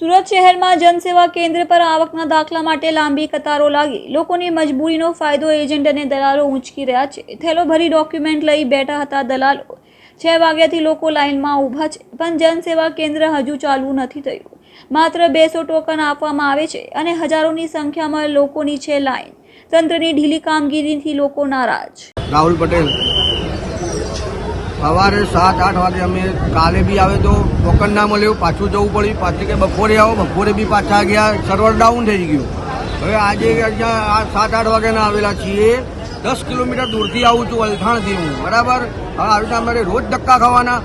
સુરત શહેરમાં જનસેવા કેન્દ્ર પર આવકના દાખલા માટે લાંબી કતારો લાગી. લોકોની મજબૂરીનો ફાયદો એજન્ટ અને દલાલો ઊંચકી રહ્યા છે. થેલો ભરી ડોક્યુમેન્ટ લઈ બેઠા હતા દલાલો. છ વાગ્યાથી લોકો લાઇનમાં ઊભા છે, પણ જનસેવા કેન્દ્ર હજુ ચાલુ નથી થયું. માત્ર બેસો ટોકન આપવામાં આવે છે અને હજારોની સંખ્યામાં લોકોની છે લાઇન. તંત્રની ઢીલી કામગીરીથી લોકો નારાજ. રાહુલ પટેલ સવારે સાત આઠ વાગે અમે કાલે બી આવે તો ટોકન ના મળ્યું પાછું જવું પડ્યું. પાછી કે બપોરે આવો બપોરે બી પાછા ગયા સર્વર ડાઉન થઈ ગયું. હવે આજે અહીંયા આ સાત આઠ વાગ્યાના આવેલા છીએ. દસ કિલોમીટર દૂરથી આવું છું અલથાણથી હું. બરાબર? હવે આવી રીતે અમારે રોજ ધક્કા ખાવાના.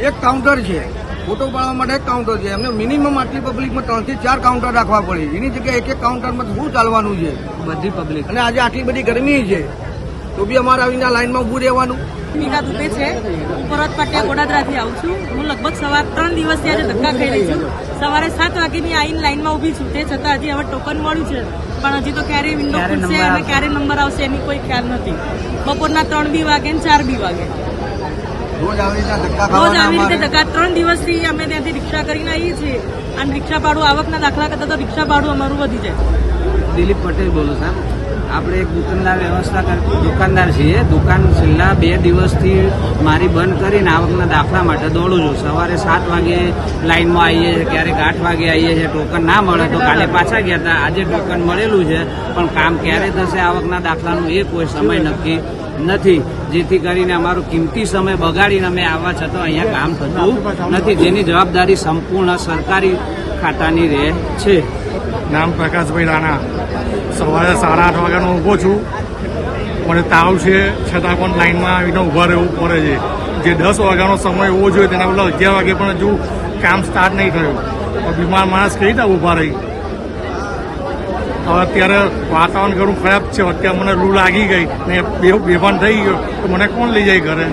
એક કાઉન્ટર છે. ફોટો પાડવા માટે એક કાઉન્ટર છે. એમને મિનિમમ આટલી પબ્લિકમાં ત્રણથી ચાર કાઉન્ટર રાખવા પડે. એની જગ્યાએ એક એક કાઉન્ટરમાં શું ચાલવાનું છે? બધી પબ્લિક અને આજે આટલી બધી ગરમી છે. તો બી અમારે આવીને લાઈનમાં ઊભું રહેવાનું. દુબે છે. હું પર્વત પાટિયા ગોડાદરાથી આવું છું. હું લગભગ સવાર ત્રણ દિવસથી આજે ધક્કા ખાઈ રહી છું. સવારે સાત વાગ્યાની આવીને લાઈનમાં ઊભી છું. તે છતાં હજી હવે ટોકન મળ્યું છે. પણ હજી તો ક્યારે વિન્ડો ખુલશે અને? ક્યારે નંબર આવશે એની કોઈ ખ્યાલ નથી. બપોરના ત્રણ બી વાગે ને ચાર બી વાગે. રોજ આવી રીતે ધક્કા ત્રણ દિવસથી અમે ત્યાંથી રિક્ષા કરીને આવીએ છીએ. અને રિક્ષા ભાડું આવકના દાખલા કરતાં તો રિક્ષા ભાડું અમારું વધી જાય. દિલીપ પટેલ બોલું સાહેબ. આપણે એક દુકાનદાર વ્યવસ્થા કરતી દુકાનદાર છીએ. દુકાન છેલ્લા બે દિવસથી મારી બંધ કરીને આવકના દાખલા માટે દોડું છું. સવારે સાત વાગે લાઇનમાં આવીએ છીએ, ક્યારેક આઠ વાગે આવીએ છીએ. ટોકન ના મળે તો કાલે પાછા ગયા હતા. આજે ટોકન મળેલું છે, પણ કામ ક્યારે થશે આવકના દાખલાનું એ કોઈ સમય નક્કી નથી. જેથી કરીને અમારો કિંમતી સમય બગાડીને અમે આવવા છતાં અહીંયા કામ થતું નથી. જેની જવાબદારી સંપૂર્ણ સરકારી ખાતાની રહે છે. નામ પ્રકાશભાઈ રાણા. સવારે સાડા આઠ વાગ્યાનો ઊભો છું. મને તાવ છે, છતાં પણ લાઈનમાં આવીને ઊભા રહેવું પડે છે. જે દસ વાગ્યાનો સમય હોવો જોઈએ, તેના બદલે અગિયાર વાગે પણ હજુ કામ સ્ટાર્ટ નહીં થયું. બીમાર માણસ કઈ રીતે ઊભા રહી? હવે અત્યારે વાતાવરણ ઘણું ખરાબ છે. અત્યારે મને લૂ લાગી ગઈ. ને બેભાન થઈ ગયો. તો મને કોણ લઈ જાય ઘરે?